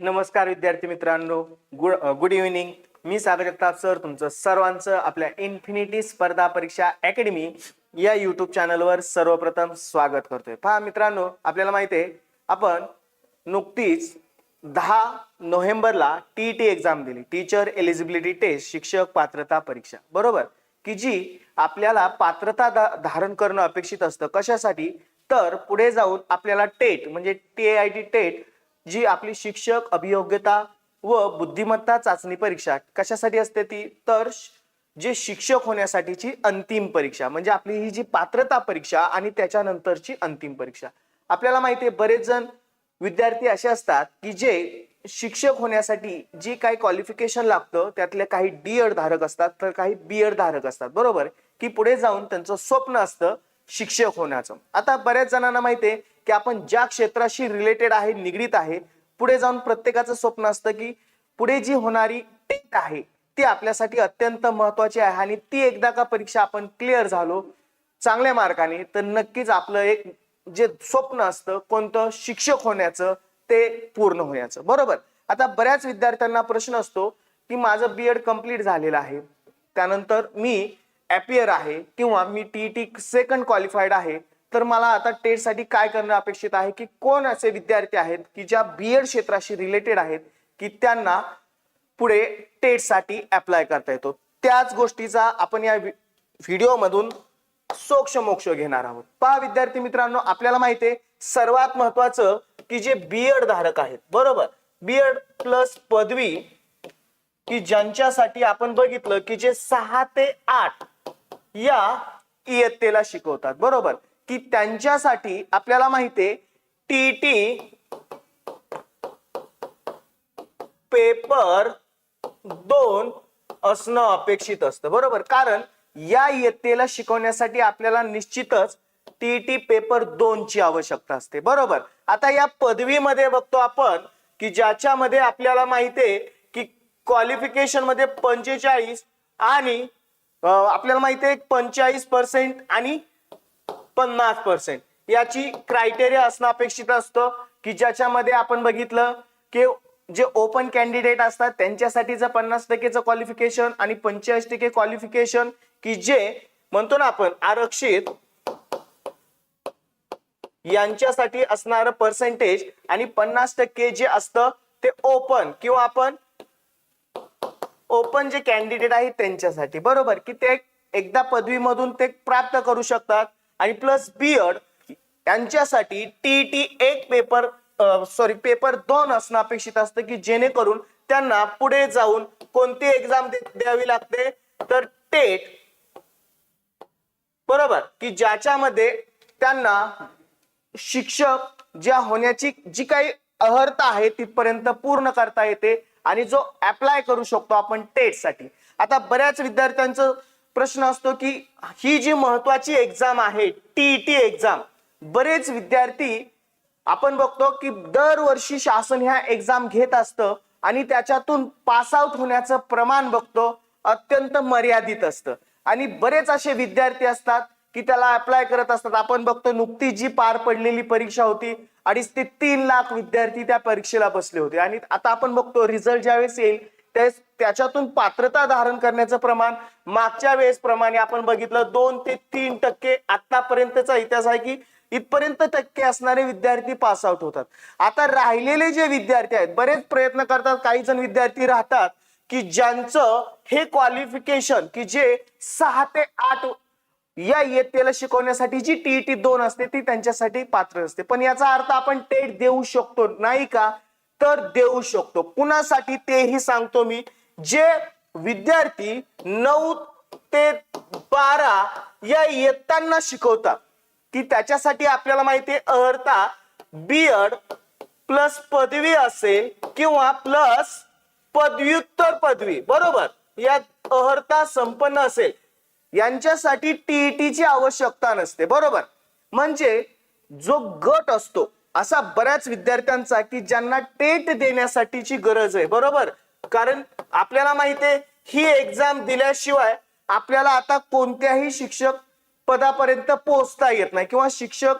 नमस्कार विद्यार्थी मित्रांनो. गुड गुड इव्हिनिंग मी सागर सर तुमचं सर्वांचं आपल्या इन्फिनिटी स्पर्धा परीक्षा अकॅडमी या यूट्यूब चॅनलवर सर्वप्रथम स्वागत करतोय. पहा मित्रांनो आपल्याला माहिती आहे आपण नुकतीच दहा नोव्हेंबरला टी टी एक्झाम दिली. टीचर एलिजिबिलिटी टेस्ट शिक्षक पात्रता परीक्षा. बरोबर? की जी आपल्याला पात्रता धारण करणं अपेक्षित असतं. कशासाठी? तर पुढे जाऊन आपल्याला टेट म्हणजे टी आय टी टेट जी आपली शिक्षक अभियोग्यता व बुद्धिमत्ता चाचणी परीक्षा कशासाठी असते ती? तर जे शिक्षक होण्यासाठीची अंतिम परीक्षा म्हणजे आपली ही जी पात्रता परीक्षा आणि त्याच्यानंतरची अंतिम परीक्षा. आपल्याला माहिती आहे बरेच जण विद्यार्थी असे असतात की जे शिक्षक होण्यासाठी जी काही क्वालिफिकेशन लागतं त्यातले काही डी एड धारक असतात तर काही बी एड धारक असतात. बरोबर? की पुढे जाऊन त्यांचं स्वप्न असतं शिक्षक होण्याचं. आता बऱ्याच जणांना माहिती आहे की आपण ज्या क्षेत्राशी रिलेटेड आहे निगडीत आहे पुढे जाऊन प्रत्येकाचं स्वप्न असतं की पुढे जी होणारी टेट आहे ती आपल्यासाठी अत्यंत महत्वाची आहे आणि ती एकदा का परीक्षा आपण क्लिअर झालो चांगल्या मार्गाने तर नक्कीच आपलं एक जे स्वप्न असतं कोणतं शिक्षक होण्याचं ते पूर्ण होण्याचं. बरोबर? आता बऱ्याच विद्यार्थ्यांना प्रश्न असतो की माझं बी एड कंप्लीट झालेलं आहे त्यानंतर मी अपियर आहे किंवा मी टी टी सेकंड क्वालिफाईड आहे तर मला आता टेटसाठी काय करणं अपेक्षित आहे की कोण असे विद्यार्थी आहेत की ज्या बी एड क्षेत्राशी रिलेटेड आहेत की त्यांना पुढे टेटसाठी अप्लाय करता येतो. त्याच गोष्टीचा आपण या व्हिडिओ मधून सोक्ष मोक्ष घेणार आहोत. पहा विद्यार्थी मित्रांनो आपल्याला माहिती आहे सर्वात महत्वाचं की जे बी एड धारक आहेत बरोबर? बी एड प्लस पदवी की ज्यांच्यासाठी आपण बघितलं की जे सहा ते आठ या इयत्तेला शिकवतात बरोबर? की त्यांच्यासाठी आपल्याला माहितीये टी टी पेपर दोन असणं अपेक्षित असतं. बरोबर? कारण या इयत्तेला शिकवण्यासाठी आपल्याला निश्चितच टी टी पेपर दोन ची आवश्यकता असते. बरोबर? आता या पदवीमध्ये बघतो आपण की ज्याच्यामध्ये आपल्याला माहितीये की क्वालिफिकेशनमध्ये पंचेचाळीस आणि आपल्याला आपल्याला माहितीये पंचेचाळीस पर्सेंट आणि पन्नास पर्सेंट याची क्रायटेरिया असणं अपेक्षित असतं की ज्याच्यामध्ये आपण बघितलं की जे ओपन कॅन्डिडेट असतात त्यांच्यासाठीचं पन्नास टक्केचं क्वालिफिकेशन आणि पंचेचाळीस टक्के क्वालिफिकेशन की जे म्हणतो ना आपण आरक्षित यांच्यासाठी असणारं पर्सेंटेज आणि पन्नास टक्के जे असतं ते ओपन किंवा आपण ओपन जे कॅन्डिडेट आहेत त्यांच्यासाठी. बरोबर? की ते एकदा पदवीमधून ते प्राप्त करू शकतात. आणि प्लस बीएड यांच्यासाठी टी टी एक पेपर सॉरी पेपर दोन असणं अपेक्षित असतं की जेणेकरून त्यांना पुढे जाऊन कोणती एक्झाम द्यावी लागते? तर टेट बरोबर? की ज्याच्यामध्ये त्यांना शिक्षक ज्या होण्याची जी काही अर्हता आहे तिथपर्यंत पूर्ण करता येते आणि जो अप्लाय करू शकतो आपण टेटसाठी आता बऱ्याच विद्यार्थ्यांचं प्रश्न असतो की ही जी महत्वाची एक्झाम आहे टीईटी एक्झाम बरेच विद्यार्थी आपण बघतो की दरवर्षी शासन ह्या एक्झाम घेत असतं आणि त्याच्यातून पास आउट होण्याचं प्रमाण बघतो अत्यंत मर्यादित असतं. आणि बरेच असे विद्यार्थी असतात की त्याला अप्लाय करत असतात. आपण बघतो नुकती जी पार पडलेली परीक्षा होती अडीच ते तीन लाख विद्यार्थी त्या परीक्षेला बसले होते. आणि आता आपण बघतो रिझल्ट ज्यावेळेस येईल त्याच्यातून पात्रता धारण करण्याचं प्रमाण मागच्या वेळेस प्रमाणे आपण बघितलं दोन ते तीन टक्के आतापर्यंतचा इतिहास आहे की इथपर्यंत टक्के असणारे विद्यार्थी पास आउट होतात. आता राहिलेले जे विद्यार्थी आहेत बरेच प्रयत्न करतात काही जण विद्यार्थी राहतात की ज्यांचं हे क्वालिफिकेशन की जे सहा ते आठ या इयत्तेला शिकवण्यासाठी जी टीईटी दोन असते ती त्यांच्यासाठी पात्र असते. पण याचा अर्थ आपण टेट देऊ शकतो नाही का? तर देऊ शकतो. कुणासाठी तेही सांगतो मी. जे विद्यार्थी नऊ ते बारा या येताना शिकवतात की त्याच्यासाठी आपल्याला माहिती आहे अर्हता बी एड प्लस पदवी असेल किंवा प्लस पदव्युत्तर पदवी. बरोबर? या अर्हता संपन्न असेल. यांच्यासाठी टीईटीची आवश्यकता नसते. बरोबर? म्हणजे जो गट असतो असा बऱ्याच विद्यार्थ्यांचा की ज्यांना टेट देण्यासाठीची गरज आहे. बरोबर? कारण आपल्याला माहिती आहे ही एक्झाम दिल्याशिवाय आपल्याला आता कोणत्याही शिक्षक पदापर्यंत पोहोचता येत नाही किंवा शिक्षक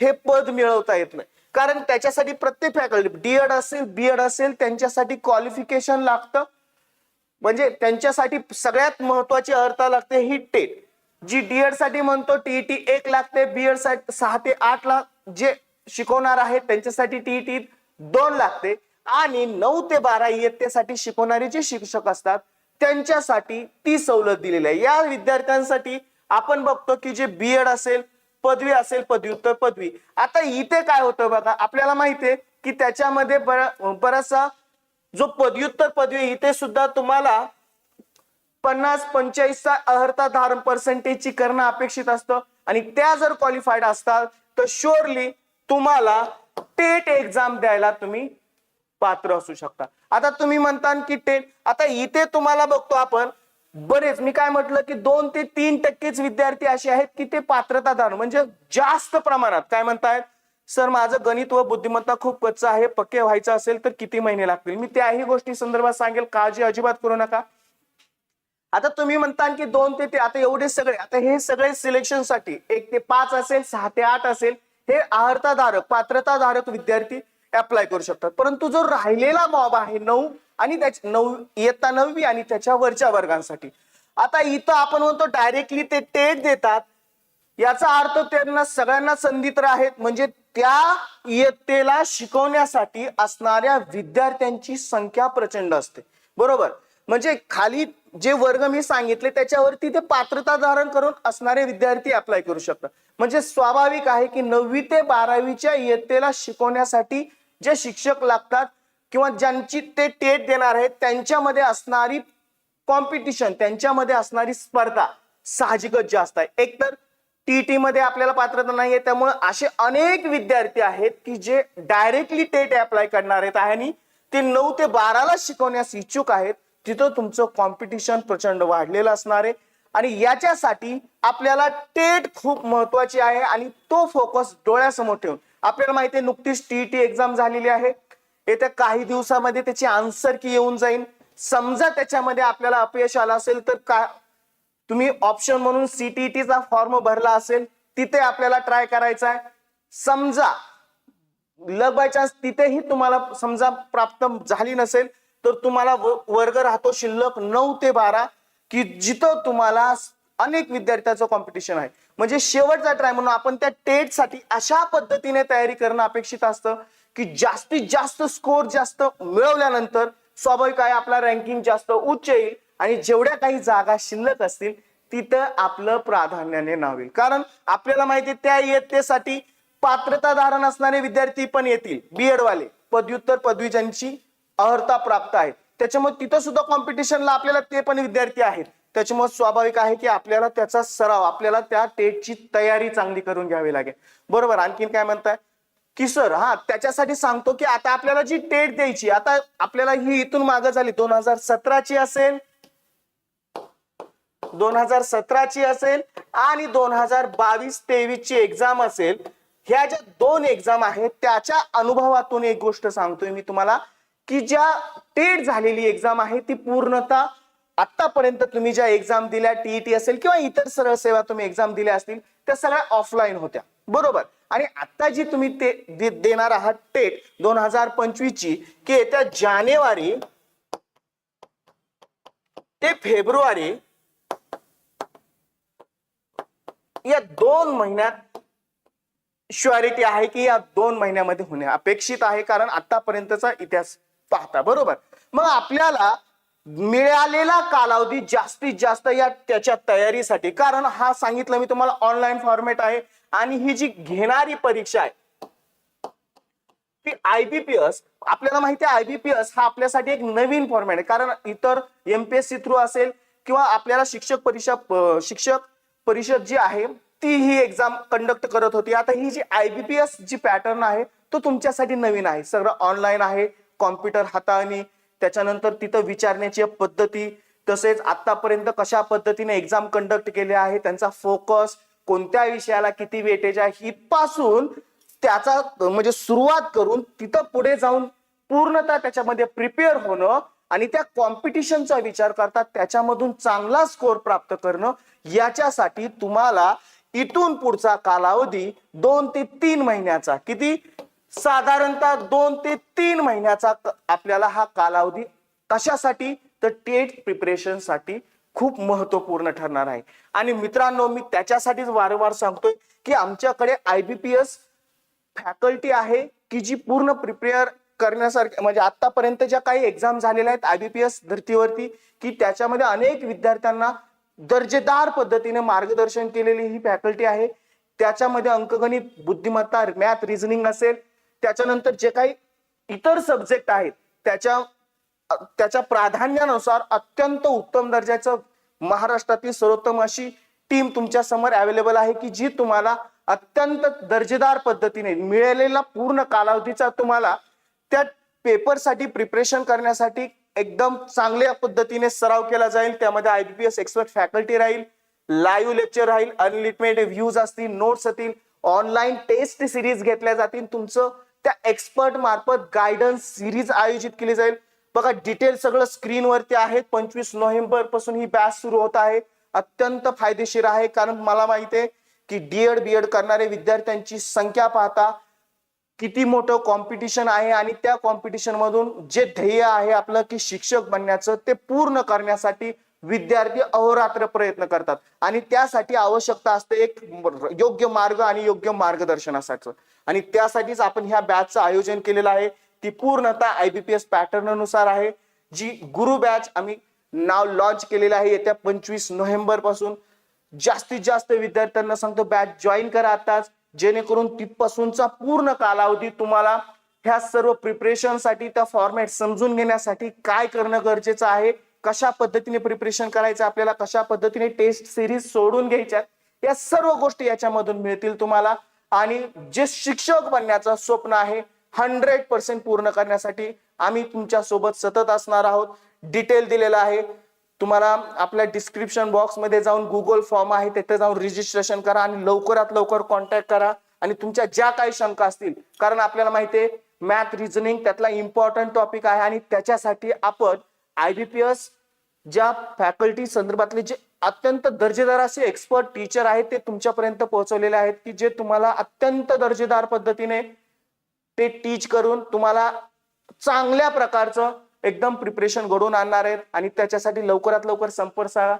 हे पद मिळवता येत नाही. कारण त्याच्यासाठी प्रत्येक फॅकल्टी डीएड असेल बीएड असेल त्यांच्यासाठी क्वालिफिकेशन लागतं. म्हणजे त्यांच्यासाठी सगळ्यात महत्वाची अर्थ लागते ही टेट. जी डीएडसाठी म्हणतो टीईटी एक लागते बीएडसाठी सहा ते आठ लाख जे शिकवणार आहेत त्यांच्यासाठी टीईटी दोन लागते. आणि नऊ ते बारा इयत्तेसाठी शिकवणारे जे शिक्षक असतात त्यांच्यासाठी ती सवलत दिलेली आहे. या विद्यार्थ्यांसाठी आपण बघतो की जे बीएड असेल पदवी असेल पदव्युत्तर पदवी. आता इथे काय होतं बघा आपल्याला माहितीये की त्याच्यामध्ये बराचसा जो पदव्युत्तर पदवी इथे सुद्धा तुम्हाला पन्नास पंचेचाळीसचा अर्हता धारण पर्सेंटेजची करणं अपेक्षित असतं. आणि त्या जर क्वालिफाईड असतात तर शुअरली तुम्हाला टेट एक्झाम द्यायला तुम्ही पात्र असू शकता. आता तुम्ही म्हणता की टेट आता इथे तुम्हाला बघतो आपण बरेच मी काय म्हटलं की दोन ते तीन टक्केच विद्यार्थी असे आहेत की ते पात्रता दान म्हणजे जास्त प्रमाणात काय म्हणतायत सर माझं गणित व बुद्धिमत्ता खूप कच्चा आहे पक्के व्हायचं असेल तर किती महिने लागतील? मी त्याही गोष्टी संदर्भात सांगेल काळजी अजिबात करू नका. आता तुम्ही म्हणता की दोन ते ते आता एवढे सगळे आता हे सगळे सिलेक्शनसाठी एक ते पाच असेल सहा ते आठ असेल हे आहारताधारक पात्रताधारक विद्यार्थी अप्लाय करू शकतात. परंतु जो राहिलेला मॉब आहे नऊ आणि त्याच्या नऊ इयत्ता नववी आणि त्याच्या वरच्या वर्गांसाठी. आता इथं आपण म्हणतो डायरेक्टली ते टेट देतात. याचा अर्थ त्यांना सगळ्यांना संधी तर आहेत म्हणजे त्या इयत्तेला शिकवण्यासाठी असणाऱ्या विद्यार्थ्यांची संख्या प्रचंड असते. बरोबर? म्हणजे खाली जे वर्ग मी सांगितले त्याच्यावरती ते पात्रता धारण करून असणारे विद्यार्थी अप्लाय करू शकतात. म्हणजे स्वाभाविक आहे की नववी ते बारावीच्या इयत्तेला शिकवण्यासाठी जे शिक्षक लागतात किंवा ज्यांची ते टेट देणार आहेत त्यांच्यामध्ये असणारी कॉम्पिटिशन त्यांच्यामध्ये असणारी स्पर्धा साहजिकच जास्त आहे. एकतर टीटी मध्ये आपल्याला पात्रता नाहीये त्यामुळे असे अनेक विद्यार्थी आहेत की जे डायरेक्टली टेट अप्लाय करणार आहेत आणि ते नऊ ते बाराला शिकवण्यास इच्छुक आहेत. तिथं तुमचं कॉम्पिटिशन प्रचंड वाढलेलं असणार आहे. आणि याच्यासाठी आपल्याला टेट खूप महत्वाची आहे आणि तो फोकस डोळ्यासमोर ठेवून. आपल्याला माहिती आहे नुकतीच टीईटी एक्झाम झालेली आहे. येत्या काही दिवसामध्ये त्याची आन्सर की येऊन जाईल. समजा त्याच्यामध्ये आपल्याला अपयश आलं असेल तर काय तुम्ही ऑप्शन म्हणून सीटीईटीचा फॉर्म भरला असेल तिथे आपल्याला ट्राय करायचा आहे. समजा लग बाय चान्स तिथेही तुम्हाला समजा प्राप्त झाली नसेल तर तुम्हाला वर्ग राहतो शिल्लक नऊ ते बारा की जिथं तुम्हाला अनेक विद्यार्थ्याचं कॉम्पिटिशन आहे. म्हणजे शेवटचा ट्राय म्हणून आपण त्या टेटसाठी अशा पद्धतीने तयारी करणं अपेक्षित असतं की जास्तीत जास्त स्कोर जास्त मिळवल्यानंतर स्वाभाविक आहे आपला रँकिंग जास्त उच्च येईल आणि जेवढ्या काही जागा शिल्लक असतील तिथं आपलं प्राधान्याने नाव येईल. कारण आपल्याला माहिती आहे, त्या इयत्तेसाठी पात्रता धारण असणारे विद्यार्थी पण येतील बीएड वाले. पदव्युत्तर पदवी ज्यांची अर्हता प्राप्त आहे त्याच्यामुळे तिथं सुद्धा कॉम्पिटिशनला आपल्याला ते पण विद्यार्थी आहेत. त्याच्यामुळे स्वाभाविक आहे की आपल्याला त्याचा सराव आपल्याला त्या टेटची तयारी चांगली करून घ्यावी लागेल. बरोबर आणखीन काय म्हणताय? की सर हा त्याच्यासाठी सांगतो की आता आपल्याला जी टेट द्यायची आता आपल्याला ही इथून मागं झाली दोन हजार सतराची असेल दोन हजार सतराची असेल आणि दोन हजार बावीस तेवीस ची एक्झाम असेल ह्या ज्या दोन एक्झाम आहेत त्याच्या अनुभवातून एक गोष्ट सांगतोय मी तुम्हाला. की ज्या टेट झालेली एक्झाम आहे ती पूर्णतः आतापर्यंत तुम्ही ज्या एक्झाम दिल्या टीईटी असेल किंवा इतर सरळ सेवा तुम्ही एक्झाम दिल्या असतील त्या सगळ्या ऑफलाईन होत्या. बरोबर? आणि आता जी तुम्ही ते देणार आहात टेट दोन हजार पंचवीस ची की येत्या जानेवारी ते फेब्रुवारी या दोन महिन्यात श्युअरिटी आहे की या दोन महिन्यामध्ये होणे अपेक्षित आहे कारण आतापर्यंतचा इतिहास पाहता बरोबर. मग आपल्याला मिळालेला कालावधी जास्तीत जास्त या त्याच्या तयारीसाठी कारण हा सांगितलं मी तुम्हाला ऑनलाईन फॉर्मॅट आहे आणि ही जी घेणारी परीक्षा आहे ती आयबीपीएस आपल्याला माहिती आहे आयबीपीएस हा आपल्यासाठी एक नवीन फॉर्मॅट आहे. कारण इतर एमपीएससी थ्रू असेल किंवा आपल्याला शिक्षक परीक्षा शिक्षक परिषद जी आहे ती ही एक्झाम कंडक्ट करत होती. आता ही जी आयबीपीएस जी पॅटर्न आहे तो तुमच्यासाठी नवीन आहे. सगळं ऑनलाईन आहे. कॉम्प्युटर हाताळणी त्याच्यानंतर तिथं विचारण्याची पद्धती तसेच आतापर्यंत कशा पद्धतीने एक्झाम कंडक्ट केले आहे त्यांचा फोकस कोणत्या विषयाला किती वेटेज आहे इथपासून त्याचा म्हणजे सुरुवात करून तिथं पुढे जाऊन पूर्णतः त्याच्यामध्ये प्रिपेअर होणं आणि त्या कॉम्पिटिशनचा विचार करता त्याच्यामधून चांगला स्कोर प्राप्त करणं याच्यासाठी तुम्हाला इथून पुढचा कालावधी दोन ते तीन महिन्याचा किती? साधारणतः दोन ते तीन महिन्याचा आपल्याला हा कालावधी कशासाठी? तर टेट प्रिपरेशनसाठी खूप महत्त्वपूर्ण ठरणार आहे. आणि मित्रांनो मी त्याच्यासाठीच वारंवार सांगतोय की आमच्याकडे I B P S faculty आहे की जी पूर्ण प्रिपेअर करण्यासारखे म्हणजे आतापर्यंत ज्या काही एक्झाम झालेल्या आहेत आय बी पी एस धर्तीवरती की त्याच्यामध्ये अनेक विद्यार्थ्यांना दर्जेदार पद्धतीने मार्गदर्शन केलेली ही फॅकल्टी आहे. त्याच्यामध्ये अंकगणित बुद्धिमत्ता मॅथ रिझनिंग असेल त्याच्यानंतर जे काही इतर सब्जेक्ट आहेत त्याच्या त्याच्या प्राधान्यानुसार अत्यंत उत्तम दर्जाचं महाराष्ट्रातील सर्वोत्तम अशी टीम तुमच्यासमोर अवेलेबल आहे की जी तुम्हाला अत्यंत दर्जेदार पद्धतीने मिळालेला पूर्ण कालावधीचा तुम्हाला त्या पेपरसाठी प्रिपरेशन करण्यासाठी एकदम चांगल्या पद्धतीने सराव केला जाईल. त्यामध्ये I B S expert faculty राहील लाईव्ह लेक्चर राहील अनलिमिटेड व्ह्यूज असतील नोट्स असतील ऑनलाईन टेस्ट सिरीज घेतल्या जातील. तुमचं त्या एक्सपर्ट मार्फत गायडन्स सिरीज आयोजित केली जाईल. बघा डिटेल सगळं स्क्रीनवरती आहे. पंचवीस नोव्हेंबरपासून ही बॅच सुरू होत आहे. अत्यंत फायदेशीर आहे. कारण मला माहिती आहे की डीएड बीएड करणारे विद्यार्थ्यांची संख्या पाहता किती मोठं कॉम्पिटिशन आहे आणि त्या कॉम्पिटिशन मधून जे ध्येय आहे आपलं की शिक्षक बनण्याचं ते पूर्ण करण्यासाठी विद्यार्थी अहोरात्र प्रयत्न करतात. आणि त्यासाठी आवश्यकता असते एक योग्य मार्ग आणि योग्य मार्गदर्शनासाठी. आणि त्यासाठीच आपण ह्या बॅचचं आयोजन केलेलं आहे. ती पूर्णतः आयबीपीएस पॅटर्ननुसार आहे. जी गुरु बॅच आम्ही नाव लॉन्च केलेलं आहे येत्या पंचवीस नोव्हेंबरपासून. जास्तीत जास्त विद्यार्थ्यांना सांगतो बॅच जॉईन करा आताच जेणेकरून तिथपासूनचा पूर्ण कालावधी तुम्हाला ह्या सर्व प्रिपरेशनसाठी त्या फॉर्मॅट समजून घेण्यासाठी काय करणं गरजेचं आहे. कशा पद्धतीने प्रिपरेशन करायचं आपल्याला कशा पद्धतीने टेस्ट सिरीज सोडून घ्यायच्या या सर्व गोष्टी याच्यामधून मिळतील तुम्हाला. आणि जे शिक्षक बनण्याचं स्वप्न आहे हंड्रेड पर्सेंट पूर्ण करण्यासाठी आम्ही तुमच्यासोबत सतत असणार आहोत. डिटेल दिलेला आहे. तुम्हाला आपल्या डिस्क्रिप्शन बॉक्समध्ये जाऊन गुगल फॉर्म आहे तिथे जाऊन रजिस्ट्रेशन करा आणि लवकरात लवकर कॉन्टॅक्ट करा. आणि तुमच्या ज्या काही शंका असतील कारण आपल्याला माहिती आहे मॅथ रिझनिंग त्यातला इम्पॉर्टंट टॉपिक आहे आणि त्याच्यासाठी आपण आयबीपीएस ज्या फॅकल्टी संदर्भातले जे अत्यंत दर्जेदार असे एक्सपर्ट टीचर आहेत ते तुमच्यापर्यंत पोहोचवलेले आहेत की जे तुम्हाला अत्यंत दर्जेदार पद्धतीने ते टीच करून तुम्हाला चांगल्या प्रकारचं एकदम प्रिपरेशन घडवून आणणार आहेत आणि त्याच्यासाठी लवकरात लवकर संपर्क साधा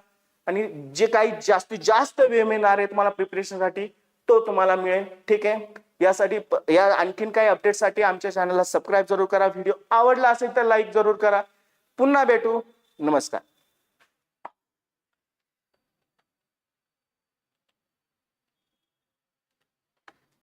आणि जे काही जास्तीत जास्त वेळ मिळणार आहे तुम्हाला प्रिपरेशनसाठी तो तुम्हाला मिळेल. ठीक आहे? यासाठी या आणखीन काही अपडेटसाठी आमच्या चॅनलला सबस्क्राईब जरूर करा. व्हिडिओ आवडला असेल तर लाईक जरूर करा. पुन्हा भेटू. नमस्कार.